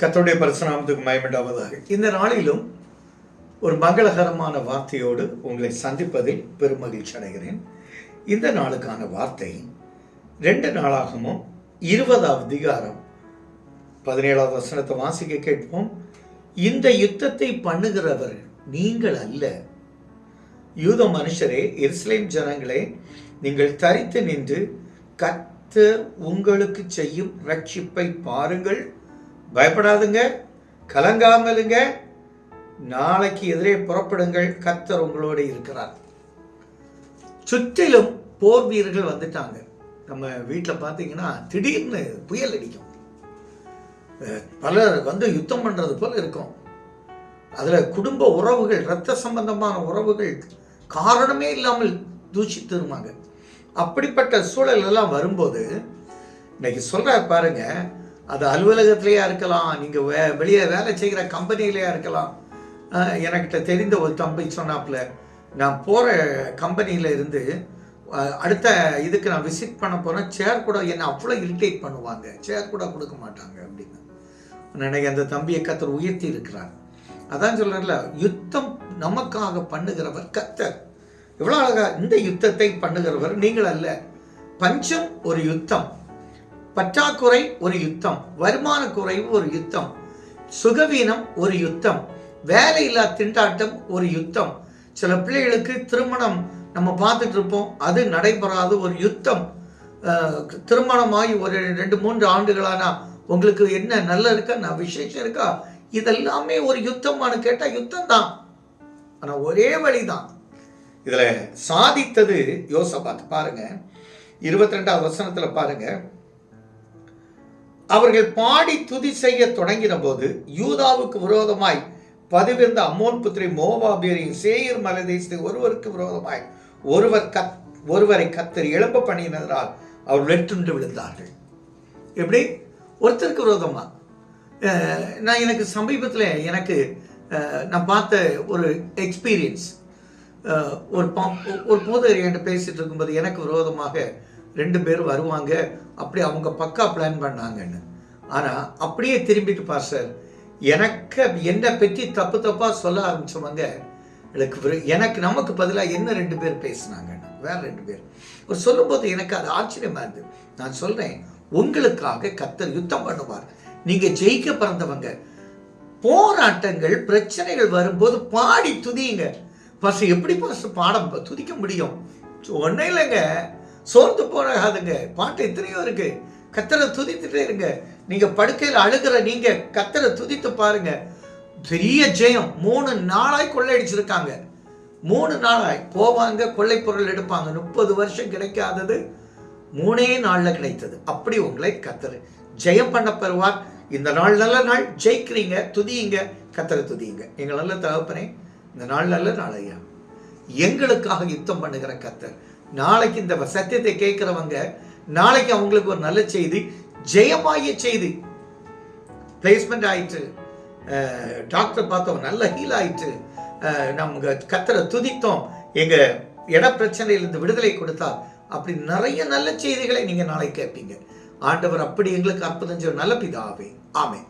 கத்தோடைய பரிசுநாமத்துக்கு மயமிட்டாவதாக இந்த நாளிலும் ஒரு மங்களகரமான வார்த்தையோடு உங்களை சந்திப்பதில் பெரும் மகிழ்ச்சி அடைகிறேன். இந்த நாளுக்கான வார்த்தை ரெண்டு நாளாகமும் இருபதாவது அதிகாரம் பதினேழாவது வசனத்தை வாசிக்க கேட்போம். இந்த யுத்தத்தை பண்ணுகிறவர் நீங்கள் அல்ல. யூத மனுஷரே இஸ்லேம் ஜனங்களே நீங்கள் தரித்து நின்று கத்த உங்களுக்கு செய்யும் ரட்சிப்பை பாருங்கள். பயப்படாதுங்க கலங்காமலுங்க. நாளைக்கு எதிரே புறப்படுங்கள் கத்தர் உங்களோடு இருக்கிறார். சுற்றிலும் போர் வீரர்கள் வந்துட்டாங்க. நம்ம வீட்டில் பார்த்தீங்கன்னா திடீர்னு புயல் அடிக்கும். பலர் வந்து யுத்தம் பண்ணுறது போல இருக்கும். அதில் குடும்ப உறவுகள் இரத்த சம்பந்தமான உறவுகள் காரணமே இல்லாமல் தூஷித்துருவாங்க அப்படிப்பட்ட சூழல் எல்லாம் வரும்போது இன்னைக்கு சொல்கிற பாருங்க அது அலுவலகத்திலேயா இருக்கலாம் நீங்கள் வே வெளியே வேலை செய்கிற கம்பெனிலேயா இருக்கலாம். எனக்கிட்ட தெரிந்த ஒரு தம்பி சொன்னாப்புல நான் போகிற கம்பெனியில் இருந்து அடுத்த இதுக்கு நான் விசிட் பண்ண போகிறேன் சேர் கூட என்னை அவ்வளோ இரிட்டேட் பண்ணுவாங்க. சேர் கூட கொடுக்க மாட்டாங்க அப்படின்னு. நினைக்க அந்த தம்பியை கத்தர் உயர்த்தி இருக்கிறார். அதான் சொல்கிறேன்ல யுத்தம் நமக்காக பண்ணுகிறவர் கத்தர். எவ்வளோ அழகா இந்த யுத்தத்தை பண்ணுகிறவர் நீங்கள் அல்ல. பஞ்சம் ஒரு யுத்தம். பற்றாக்குறை ஒரு யுத்தம் வருமான குறைவு ஒரு யுத்தம் சுகவீனம் ஒரு யுத்தம் வேலையில்லா திண்டாட்டம் ஒரு யுத்தம். சில பிள்ளைகளுக்கு திருமணம் நம்ம பார்த்துட்டு இருப்போம் அது நடைபெறாத ஒரு யுத்தம். திருமணமாகி ஒரு ரெண்டு மூன்று ஆண்டுகளானா உங்களுக்கு என்ன நல்ல இருக்கா நான் விசேஷம் இருக்கா? இதெல்லாமே ஒரு யுத்தமானு கேட்டால் யுத்தம் தான் ஆனால் ஒரே வழிதான். இதில் சாதித்தது யோசபாத் பாருங்க. இருபத்தி ரெண்டாவது வசனத்தில் பாருங்கள் அவர்கள் பாடி துதி செய்ய தொடங்கின போது யூதாவுக்கு விரோதமாய் பதிவிருந்த அம்மோன் புத்திரி மோவாபியரின் சேயர் மலதேசத்தை ஒருவருக்கு விரோதமாய் ஒருவர் கத் ஒருவரை கத்தர் எழும்ப பண்ணினதால் அவர் வெற்றுண்டு விழுந்தார்கள். எப்படி? ஒருத்தருக்கு விரோதமா? நான் எனக்கு சமீபத்தில் எனக்கு நான் பார்த்த ஒரு எக்ஸ்பீரியன்ஸ் ஒரு ஒரு போதர் என்கிட்ட பேசிட்டு இருக்கும்போது எனக்கு விரோதமாக ரெண்டு பேர் வருவாங்க. அப்படி அவங்க பக்கா பிளான் பண்ணாங்கன்னு. ஆனால் அப்படியே திரும்பிட்டு பாஸ்டர் எனக்கு என்னை பற்றி தப்பு தப்பாக சொல்ல ஆரம்பிச்சவங்க எனக்கு எனக்கு நமக்கு பதிலாக என்ன ரெண்டு பேர் பேசுனாங்கன்னு. வேற ரெண்டு பேர். ஒரு சொல்லும்போது எனக்கு அது ஆச்சரியமாக இருந்தது நான் சொல்கிறேன் உங்களுக்காக கத்தர் யுத்தம் பண்ணுவார். நீங்கள் ஜெயிக்க பிறந்தவங்க. போராட்டங்கள் பிரச்சனைகள் வரும்போது பாடி துதியுங்க. பசு எப்படி பசு பாடம் துதிக்க முடியும்? ஒன்றும் இல்லைங்க. சோர்ந்து போகாதுங்க பாட்டு எத்தனையோ இருக்கு. கத்தரை துதித்துட்டே இருங்க. நீங்க படுக்கையில் அழுகிற நீங்க கத்தரை துதித்து பாருங்க. பெரிய ஜெயம். மூணு நாளாய் கொள்ளையடிச்சிருக்காங்க. மூணு நாளாய். போவாங்க கொள்ளை பொருள் எடுப்பாங்க. முப்பது வருஷம் கிடைக்காதது. மூணே நாள்ல கிடைத்தது. அப்படி உங்களை கத்தர் ஜெயம் பண்ண பெறுவார். இந்த நாள் நல்ல நாள். ஜெயிக்கிறீங்க துதியுங்க கத்தரை துதியுங்க. எங்கள் நல்ல தகப்பனே இந்த நாள் நல்ல நாளையா. எங்களுக்காக யுத்தம் பண்ணுகிற கத்தர் நாளைக்கு இந்த சத்தியத்தை கேட்கிறவங்க நாளைக்கு அவங்களுக்கு ஒரு நல்ல செய்தி ஜெயமாகிய செய்தி. பிளேஸ்மெண்ட் ஆயிட்டு டாக்டர் பார்த்தோம் நல்ல ஹீல் ஆயிட்டு நம்ம கத்தரை துதித்தோம். எங்க இட பிரச்சனையிலிருந்து விடுதலை கொடுத்தா அப்படி நிறைய நல்ல செய்திகளை நீங்க நாளைக்கு கேட்பீங்க. ஆண்டவர் அப்படி எங்களுக்கு அற்புதம் செய்யும் நல்ல பிதாவே. ஆமே